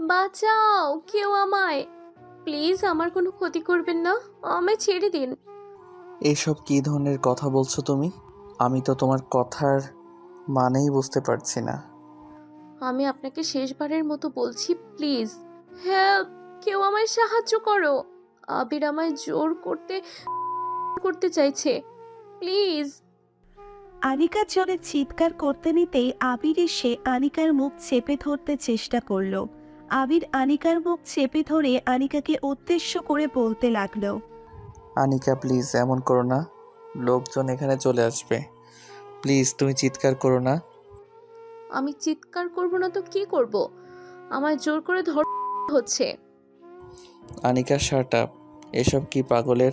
বাঁচাও কেউ আমায়। প্লিজ আমার কোনো ক্ষতি করবেন না আমায় ছেড়ে দিন। এইসব কী ধরনের কথা বলছো তুমি? আমি তো তোমার কথার মানেই বুঝতে পারছি না। আমি আপনাকে শেষবারের মতো বলছি প্লিজ। হেল্প কেউ আমায় সাহায্য করো। আবির আমায় জোর করতে করতে চাইছে। প্লিজ। আনিকা জোরে চিৎকার করতে নিতেই আবির এসে আনিকার মুখ চেপে ধরতে চেষ্টা করল। আবির আনিকার মুখ চেপে ধরে আনিকাকে উদ্দেশ্য করে বলতে লাগল আনিকা প্লিজ এমন করো না। লোকজন এখানে চলে আসবে। প্লিজ তুমি চিৎকার করো না। আমি চিৎকার করব না তো কি করব? আমায় জোর করে ধর হচ্ছে। আনিকা শার্ট আপ এসব কি পাগলের?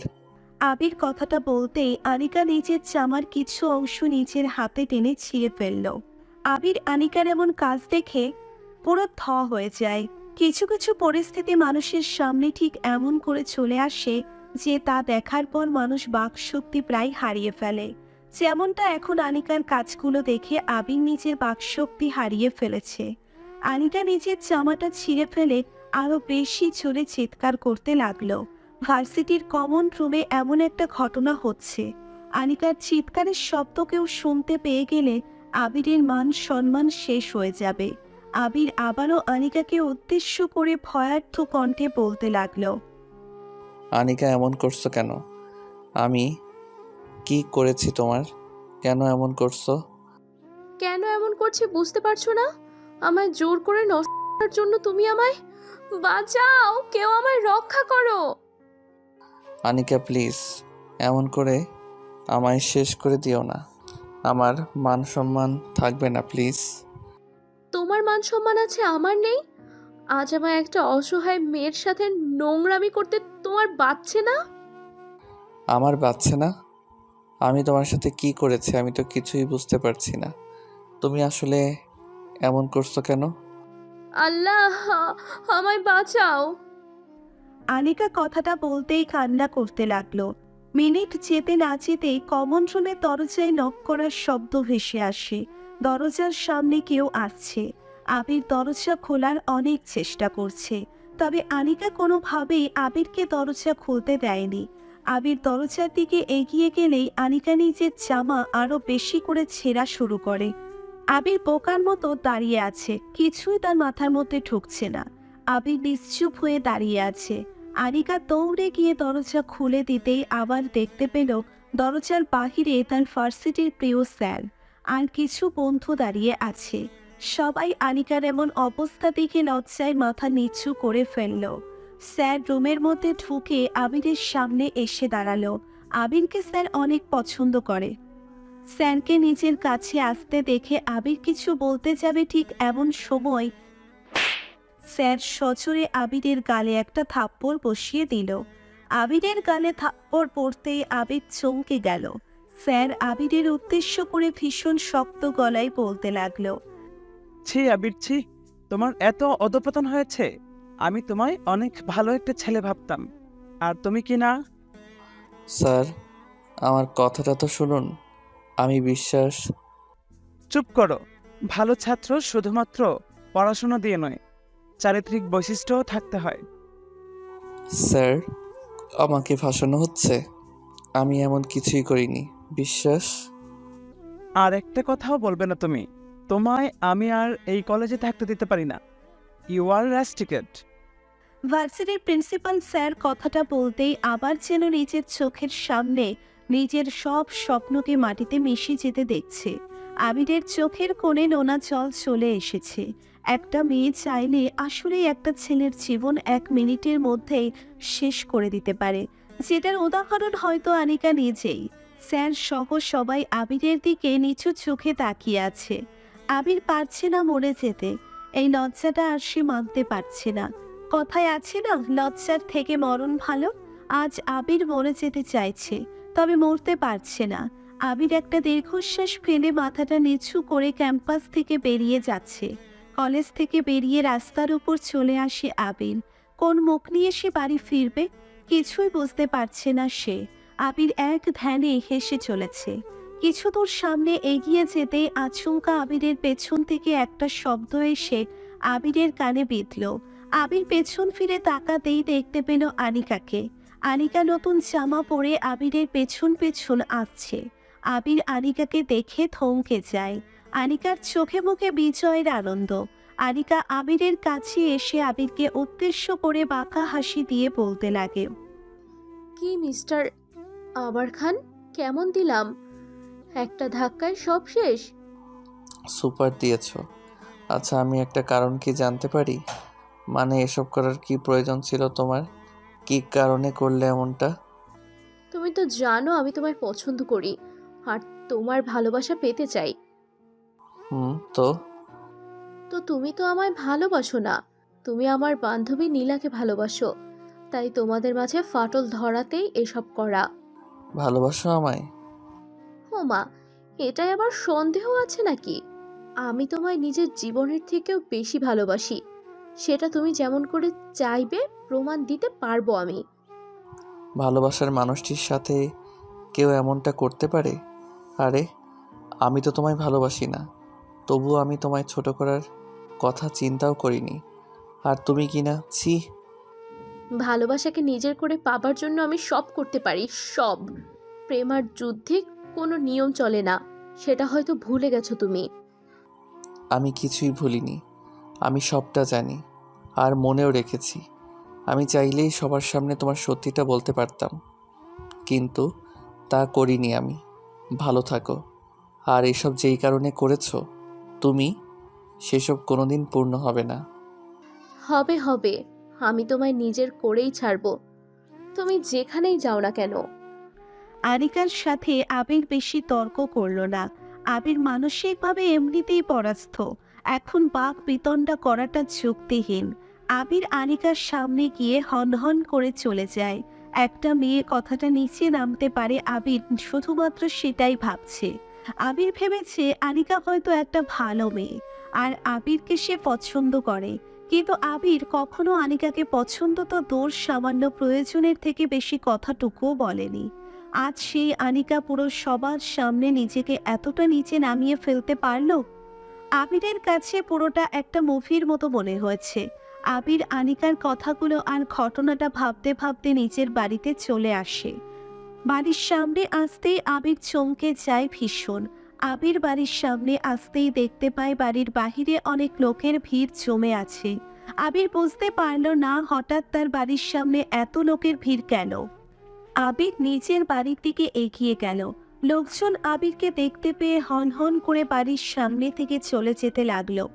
আবির কথাটা বলতেই আনিকা নিজের জামার কিছু অংশ নিজের হাতে টেনে ছিঁড়ে ফেলল। আবির আনিকার এমন কাজ দেখে পুরো থ হয়ে যায়। কিছু কিছু পরিস্থিতি মানুষের সামনে ঠিক এমন করে চলে আসে যে তা দেখার পর মানুষ বাকশক্তি প্রায় হারিয়ে ফেলে। যেমনটা এখন আনিকার কাজগুলো দেখে আবির নিজের বাকশক্তি হারিয়ে ফেলেছে। আনিকা নিজের জামাটা ছিঁড়ে ফেলে আরও বেশি জোরে চিৎকার করতে লাগল। ভার্সিটির কমন রুমে এমন একটা ঘটনা হচ্ছে। আনিকার চিৎকারের শব্দ কেউ শুনতে পেয়ে গেলে আবিরের মান সম্মান শেষ হয়ে যাবে। আবির আবারও আনিকাকে উদ্দেশ্য করে ভয়ার্থ কণ্ঠে বলতে লাগল আনিকা এমন করছ কেন? আমি কি করেছি তোমার? কেন এমন করছ? কেন এমন করছি বুঝতে পারছ না? আমায় জোর করে নষ্ট করার জন্য তুমি আমায় বাঁচাও কেউ আমায় রক্ষা করো। আনিকা প্লিজ এমন করে আমায় শেষ করে দিও না। আমার মান সম্মান থাকবে না প্লিজ। তোমার মান সম্মান আছে আমার নেই? আজ আমায় একটা অসহায় মেয়ের সাথে নোংরামি করতে তোমার বাচ্ছে না? আমার বাচ্চা না? আমি তোমার সাথে কি করেছি আমি তো কিছুই বুঝতে পারছি না। তুমি আসলে এমন করছ কেন? আল্লাহ আমায় বাঁচাও। আনিকা কথাটা বলতেই কান্না করতে লাগল। মিনিট যেতে না যেতেই কমন রুমের দরজায় নক করার শব্দ ভেসে আসে। দরজার সামনে কেউ আসছে। আবির দরজা খোলার অনেক চেষ্টা করছে। তবে আনিকা কোনোভাবেই আবিরকে দরজা খুলতে দেয়নি। আবির দরজার দিকে এগিয়ে গেলেই আনিকা নিজের জামা আরও বেশি করে ছেঁড়া শুরু করে। আবির বোকার মতো দাঁড়িয়ে আছে, কিছুই তার মাথার মধ্যে ঢুকছে না। আবির নিশ্চুপ হয়ে দাঁড়িয়ে আছে। আনিকা দৌড়ে গিয়ে দরজা খুলে দিতেই আবার দেখতে পেল দরজার বাহিরে তার ফার্সিটির প্রিয় স্যার। আর কিছু বন্ধু দাঁড়িয়ে আছে। সবাই আনিকার এমন অবস্থা দেখে লজ্জায় মাথা নিচু করে ফেলল। স্যার রুমের মধ্যে ঢুকে আবিরের সামনে এসে দাঁড়াল। আবিরকে স্যার অনেক পছন্দ করে। স্যারকে নিজের কাছে আসতে দেখে আবির কিছু বলতে যাবে ঠিক এমন সময় স্যার সচরে আবিরের গালে একটা থাপ্পড় বসিয়ে দিল। আবিরের গালে থাপ্পড় পড়তেই আবির চমকে গেল। স্যার আবিরের উদ্দেশ্য করে ভীষণ শক্ত গলায় বলতে লাগল। ছি আবির ছি তোমার এত অধপতন হয়েছে। আমি তোমায় অনেক ভালো একটা ছেলে ভাবতাম। আর তুমি কি না? স্যার আমার কথাটা তো শুনুন আমি বিশ্বাস চুপ করো। ভালো ছাত্র শুধুমাত্র পড়াশোনা দিয়ে নয় চারিত্রিক বৈশিষ্ট্যও থাকতে হয়। স্যার আমাকে ফাঁসানো হচ্ছে। আমি এমন কিছুই করিনি। বিশ্বাস? আর একটা কথাও বলবে না তুমি। তোমায় আমি আর এই কলেজে থাকতে দিতে পারি না। ইউ আর রেস্টিকেট ভার্সিটির প্রিন্সিপাল স্যার কথাটা বলতেই আবার যেন নিজের চোখের সামনে নিজের সব স্বপ্নকে মাটিতে মিশে যেতে দেখছে। আবিরের চোখের কোণে নোনা জল চলে এসেছে। একটা মেয়ে চাইলে আসলেই একটা ছেলের জীবন এক মিনিটের মধ্যেই শেষ করে দিতে পারে। যেটার উদাহরণ হয়তো আনিকা নিজেই। স্যার সহ সবাই আবিরের দিকে নিচু চোখে তাকিয়ে আছে। আবির পারছে না মরে যেতে। এই লজ্জাটা আর সে মানতে পারছে না। কথায় আছে না, লজ্জার থেকে মরণ ভালো? আজ আবির মরে যেতে চাইছে, তবে মরতে পারছে না। আবির একটা দীর্ঘশ্বাস ফেলে মাথাটা নিচু করে ক্যাম্পাস থেকে বেরিয়ে যাচ্ছে। কলেজ থেকে বেরিয়ে রাস্তার উপর চলে আসে আবির। কোন মুখ নিয়ে সে বাড়ি ফিরবে? কিছুই বুঝতে পারছে না সে। আবির এক ধ্যানে হেসে চলেছে। কিছু দূর সামনে এগিয়ে যেতে আচমকা আবিরের পেছন থেকে একটা শব্দ এসে আবিরের কানে বিঁধল। আবির পেছন ফিরে তাকাতেই দেখতে পেল আনিকাকে। আনিকা নতুন জামা পরে আবিরের পেছন পেছন আসছে আবির আনিকাকে দেখে থমকে যায়। আনিকার চোখে মুখে বিজয়ের আনন্দ। আনিকা আবিরের কাছে এসে আবিরকে উদ্দেশ্য করে বাঁকা হাসি দিয়ে বলতে লাগে, কি মিস্টার আবার খান? কেমন দিলাম? একটা ধাক্কায় সব শেষ। সুপার দিয়েছ। আচ্ছা আমি একটা কারণ কি জানতে পারি? মানে এসব করার কি প্রয়োজন ছিল তোমার? কি কারণে করলে এমনটা? তুমি তো জানো আমি তোমায় পছন্দ করি আর তোমার ভালোবাসা পেতে চাই। হুম তো? তো তুমি তো আমায় ভালোবাসো না। তুমি আমার বান্ধবী নীলাকে ভালোবাসো। তাই তোমাদের মাঝে ফাটল ধরাতেই এসব করা। ভালোবাসো আমায়। ও মা এটাই আবার সন্দেহ আছে নাকি? আমি তোমায় নিজের জীবনের থেকেও বেশি ভালোবাসি। সেটা তুমি যেমন করে চাইবে প্রমাণ দিতে পারব আমি। ভালোবাসার মানুষটির সাথে কেউ এমনটা করতে পারে? আরে আমি তো তোমায় ভালোবাসি না। তবুও আমি তোমায় ছোট করার কথা চিন্তাও করিনি। আর তুমি কি না? ছি! ভালোবাসাকে নিজের করে পাবার জন্য আমি সব করতে পারি সব। প্রেম আর যুদ্ধে কোনো নিয়ম চলে না সেটা হয়তো ভুলে গেছো তুমি। আমি কিছুই ভুলিনি আমি সবটা জানি আর মনেও রেখেছি। আমি চাইলেই সবার সামনে তোমার সত্যিটা বলতে পারতাম কিন্তু তা করিনি আমি। ভালো থাকো। আর এসব যেই কারণে করেছ তুমি সেসব কোনোদিন পূর্ণ হবে না। হবে হবে। আমি তোমায় নিজের করেই ছাড়বো। তুমি যেখানেই যাও না কেন? আরিকার সাথে আবির বেশি তর্ক করল না। আবির মানসিকভাবে এমনিতেই পরাস্ত। এখন বাঘ বিতণ্ডা করাটা যুক্তিহীন। আবির আনিকার সামনে গিয়ে হনহন করে চলে যায়। একটা মেয়ে কথাটা নিচে নামতে পারে আবির, শুধুমাত্র সেটাই ভাবছে। আবির ভেবেছে আনিকা হয়তো একটা ভালো মেয়ে, আর আবিরকে সে পছন্দ করে। কিন্তু আবির কখনো আনিকাকে পছন্দ তো দোষ সামান্য প্রয়োজনের থেকে বেশি কথাটুকুও বলেনি। আজ সেই আনিকা পুরো সবার সামনে নিজেকে এতটা নিচে নামিয়ে ফেলতে পারল? আবিরের কাছে পুরোটা একটা মুভির মতো মনে হয়েছে। আবির আনিকার কথাগুলো আর ঘটনাটা ভাবতে ভাবতে নিজের বাড়িতে চলে আসে। বাড়ির সামনে আসতেই আবির চমকে যায় ভীষণ। আবির বাড়ির সামনে আসতেই দেখতে পায় বাড়ির বাহিরে অনেক লোকের ভিড় জমে আছে। আবির বুঝতে পারল না হঠাৎ তার বাড়ির সামনে এত লোকের ভিড় কেন। আবির নিজের বাড়ির দিকে এগিয়ে গেল। লোকজন আবিরকে দেখতে পেয়ে হন হন করে বাড়ির সামনে থেকে চলে যেতে লাগল।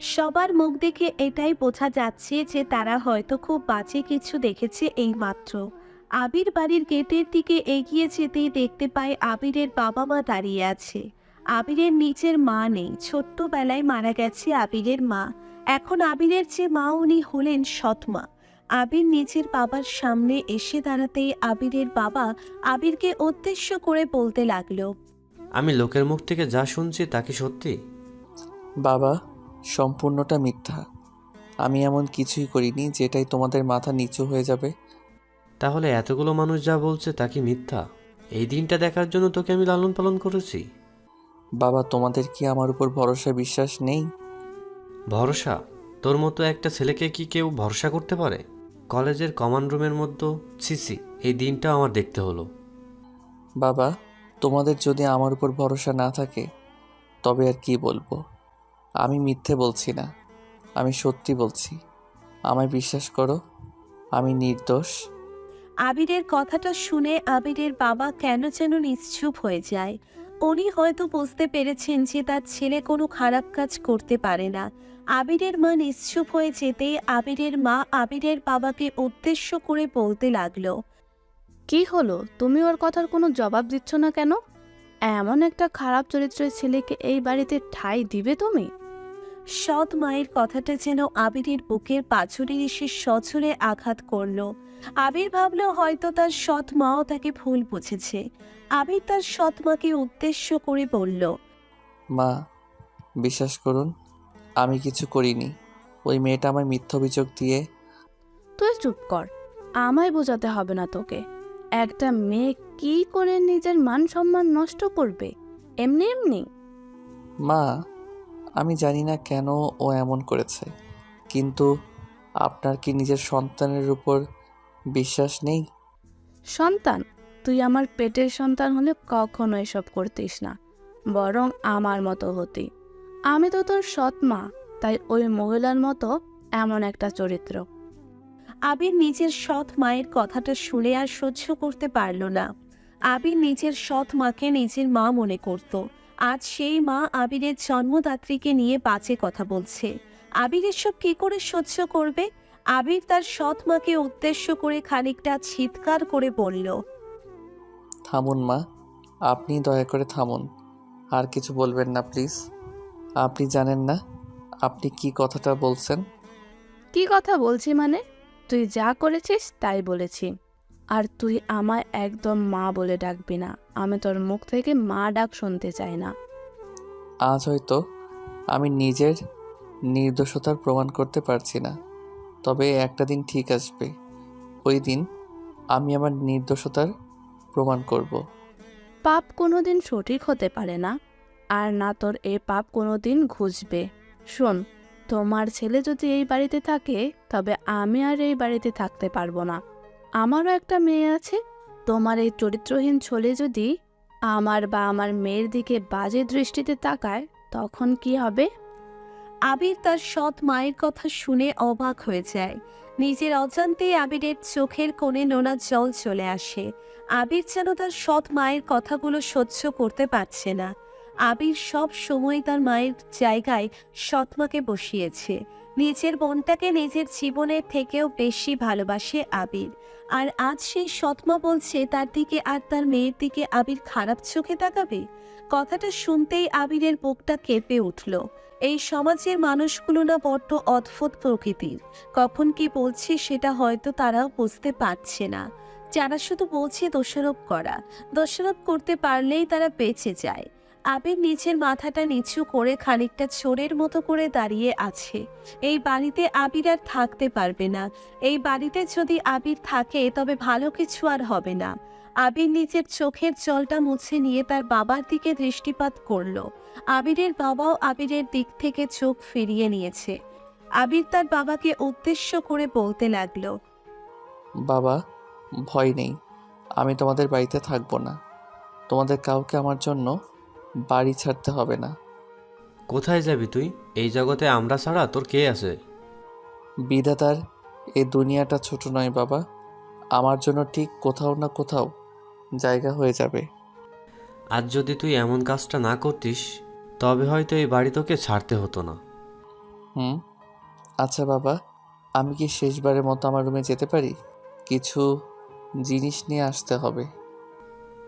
সবার মুখ দেখে এটাই বোঝা যাচ্ছে যে তারা হয়তো খুব বাজে কিছু দেখেছে এই মাত্র আবির বাড়ির গেটের দিকে এগিয়ে যেতেই দেখতে পায় আবিরের বাবা মা দাঁড়িয়ে আছে। আবিরের নিচের মা নেই। ছোট্টবেলায় মারা গেছে আবিরের মা। এখন আবিরের যে মা উনি হলেন সৎমা। আবির নিজের বাবার সামনে এসে দাঁড়াতেই আবিরের বাবা আবিরকে উদ্দেশ্য করে বলতে লাগল আমি লোকের মুখ থেকে যা শুনছি তা কি সত্যি? বাবা সম্পূর্ণটা মিথ্যা। আমি এমন কিছুই করিনি যেটাই তোমাদের মাথা নিচু হয়ে যাবে। তাহলে এতগুলো মানুষ যা বলছে তা কি মিথ্যা? এই দিনটা দেখার জন্য তোকে আমি লালন পালন করেছি। বাবা তোমাদের কি আমার উপর ভরসা বিশ্বাস নেই? ভরসা? তোর মতো একটা ছেলেকে কি কেউ ভরসা করতে পারে? কলেজের কমন রুমের মধ্যে ছিসি এই দিনটা আমার দেখতে হলো। বাবা তোমাদের যদি আমার উপর ভরসা না থাকে তবে আর কি বলব? আমি মিথ্যে বলছি না। আমি সত্যি বলছি। আমায় বিশ্বাস করো আমি নির্দোষ। আবিরের কথাটা শুনে আবিরের বাবা কেন যেন নিশ্চুপ হয়ে যায়। উনি হয়তো বুঝতে পেরেছেন যে তার ছেলে কোনো খারাপ কাজ করতে পারে না। আবিরের মা নিশ্চুপ হয়ে যেতেই আবিরের মা আবিরের বাবাকে উদ্দেশ্য করে বলতে লাগল কি হলো? তুমি ওর কথার কোনো জবাব দিচ্ছ না কেন? এমন একটা খারাপ চরিত্রের ছেলেকে এই বাড়িতে ঠাঁই দিবে তুমি? সৎ মায়ের কথাটা যেন আবিরের বুকের পাছরে এসে সজোরে আঘাত করল। আবির ভাবলো হয়তো তার সৎ মাও তাকে ভুল বুঝেছে। আবির তার সৎ মাকে উদ্দেশ্য করে বলল মা বিশ্বাস করুন আমি কিছু করিনি। ওই মেয়েটা আমার মিথ্য অভিযোগ দিয়ে তুই চুপ কর আমায় বোঝাতে হবে না তোকে। একটা মেয়ে কি করে নিজের মান সম্মান নষ্ট করবে? এমনি এমনি। মা আমি জানি না কেন ও এমন করেছে কিন্তু আপনার কি নিজের সন্তানের উপর বিশ্বাস নেই? সন্তান তুই আমার পেটের সন্তান হলে কখনো এসব করতিস না বরং আমার মতো হতি। আমি তো তোর সৎ মা তাই ওই মহিলার মতো এমন একটা চরিত্র। আবির নিজের সৎ মায়ের কথাটা শুনে আর সহ্য করতে পারল না। আবির নিজের সৎ মাকে নিজের মা মনে করত। আজ সেই মা আবিরের জন্মদাত্রীকে নিয়ে বাজে কথা বলছে। আবির এসব কি করে সহ্য করবে? আবির তার সৎ মাকে উদ্দেশ্য করে খানিকটা চিৎকার করে বলল থামুন মা আপনি দয়া করে থামুন। আর কিছু বলবেন না প্লিজ। আপনি জানেন না আপনি কি কথাটা বলছেন? কি কথা বলছি মানে? তুই যা করেছিস তাই বলেছি। আর তুই আমায় একদম মা বলে ডাকবি না। আমি তোর মুখ থেকে মা ডাক শুনতে চাই না। আজ হয়তো আমি নিজের নির্দোষতার প্রমাণ করতে পারছি না। তবে একটা দিন ঠিক আসবে। ওই দিন আমি আমার নির্দোষতার প্রমাণ করব। পাপ কোনোদিন সঠিক হতে পারে না, আর না তোর এ পাপ কোনোদিন ঘুষবে শোন, তোমার ছেলে যদি এই বাড়িতে থাকে, তবে আমি আর এই বাড়িতে থাকতে পারব না। আমারও একটা মেয়ে আছে, তোমার এই চরিত্রহীন ছেলে যদি আমার বা আমার মেয়ের দিকে বাজে দৃষ্টিতে তাকায়, তখন কি হবে? আবির তার সৎ মায়ের কথা শুনে অবাক হয়ে যায়। নিজের অজান্তেই আবিরের চোখের কোণে নোনা জল চলে আসে। আবির যেন তার সৎ মায়ের কথাগুলো সহ্য করতে পারছে না। আবির সব সময় তার মায়ের জায়গায় সৎ মাকে বসিয়েছে। নিজের বোনটাকে নিজের জীবনের থেকেও বেশি ভালোবাসে আবির। আর আজ সেই সৎমা বলছে, তার দিকে আর তার মেয়ের দিকে আবির খারাপ চোখে তাকাবে? কথাটা শুনতেই আবিরের বুকটা কেঁপে উঠল। এই সমাজের মানুষগুলো না বড্ড অদ্ভুত প্রকৃতির। কখন কি বলছে সেটা হয়তো তারাও বুঝতে পারছে না। যারা শুধু বলছে দোষারোপ করা, দোষারোপ করতে পারলেই তারা বেঁচে যায়। আবির নিচের মাথাটা নিচু করে খানিকটা চোরের মতো করে দাঁড়িয়ে আছে। এই বাড়িতে আবির আর থাকতে পারবে না। এই বাড়িতে যদি আবির থাকে তবে ভালো কিছু আর হবে না। আবির নিজের চোখের জলটা মুছে নিয়ে তার বাবার দিকে দৃষ্টিপাত করল। আবিরের বাবাও আবিরের দিক থেকে চোখ ফিরিয়ে নিয়েছে। আবির তার বাবাকে উদ্দেশ্য করে বলতে লাগল বাবা ভয় নেই। আমি তোমাদের বাড়িতে থাকব না। তোমাদের কাউকে আমার জন্য বাড়ি ছাড়তে হবে না। কোথায় যাবি তুই? এই জগতে আমরা ছাড়া তোর কে আছে? বিধাতার এ দুনিয়াটা ছোট নয় বাবা। আমার জন্য ঠিক কোথাও না কোথাও জায়গা হয়ে যাবে। আজ যদি তুই এমন কাজটা না করতিস তবে হয়তো এই বাড়ি তোকে ছাড়তে হতো না। হুম? আচ্ছা বাবা আমি কি শেষবারের মতো আমার রুমে যেতে পারি? কিছু জিনিস নিয়ে আসতে হবে।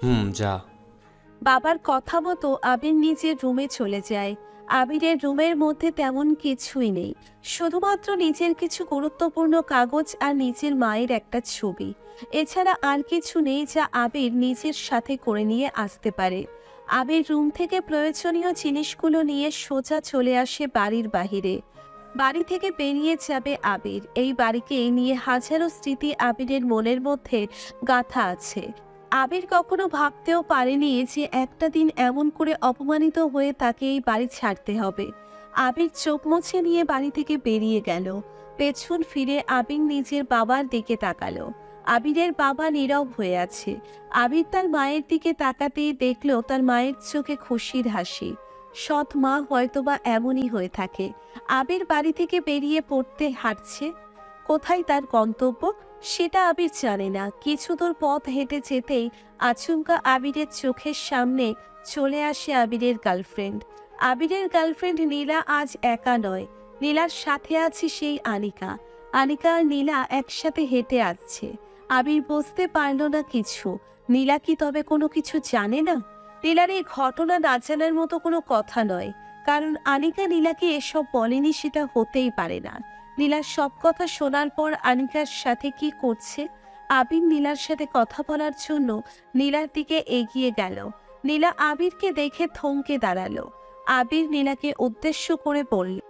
হুম যা। বাবার কথা মতো আবির নিজের রুমে চলে যায়। আবিরের রুমের মধ্যে তেমন কিছুই নেই। শুধুমাত্র নিজের কিছু গুরুত্বপূর্ণ কাগজ আর নিজের মায়ের একটা ছবি। এছাড়া আর কিছু নেই যা আবির নিজের সাথে করে নিয়ে আসতে পারে। আবির রুম থেকে প্রয়োজনীয় জিনিসগুলো নিয়ে সোজা চলে আসে বাড়ির বাহিরে। বাড়ি থেকে বেরিয়ে যাবে আবির। এই বাড়িকে নিয়ে হাজারো স্মৃতি আবিরের মনের মধ্যে গাথা আছে। আবির কখনো ভাবতেও পারেনি যে একটা দিন এমন করে অপমানিত হয়ে তাকে এই বাড়ি ছাড়তে হবে। আবির চোখ মুছে নিয়ে বাড়ি থেকে বেরিয়ে গেল। পেছন ফিরে আবির নিজের বাবার দিকে তাকালো। আবিরের বাবা নীরব হয়ে আছে। আবির তার মায়ের দিকে তাকাতেই দেখল তার মায়ের চোখে খুশির হাসি। সৎ মা হয়তোবা এমনই হয়ে থাকে। আবির বাড়ি থেকে বেরিয়ে পড়তে হাঁটছে। কোথায় তার গন্তব্য? সেটা আবির জানে না। কিছু দূর পথ হেঁটে যেতেই আচমকা আবিরের চোখের সামনে চলে আসে আবিরের গার্লফ্রেন্ড। আবিরের গার্লফ্রেন্ড নীলা আজ একা নয়। নীলার সাথে আছে সেই আনিকা। আনিকা আর নীলা একসাথে হেঁটে আসছে। আবির বুঝতে পারল না কিছু। নীলা কি তবে কোনো কিছু জানে না? নীলার এই ঘটনা না জানার মতো কোনো কথা নয়। কারণ আনিকা নীলাকে এসব বলেনি সেটা হতেই পারে না। নীলার সব কথা শোনার পর আনিকার সাথে কি করছে? আবির নীলার সাথে কথা বলার জন্য নীলার দিকে এগিয়ে গেল। নীলা আবিরকে দেখে থমকে দাঁড়াল। আবির নীলাকে উদ্দেশ্য করে বলল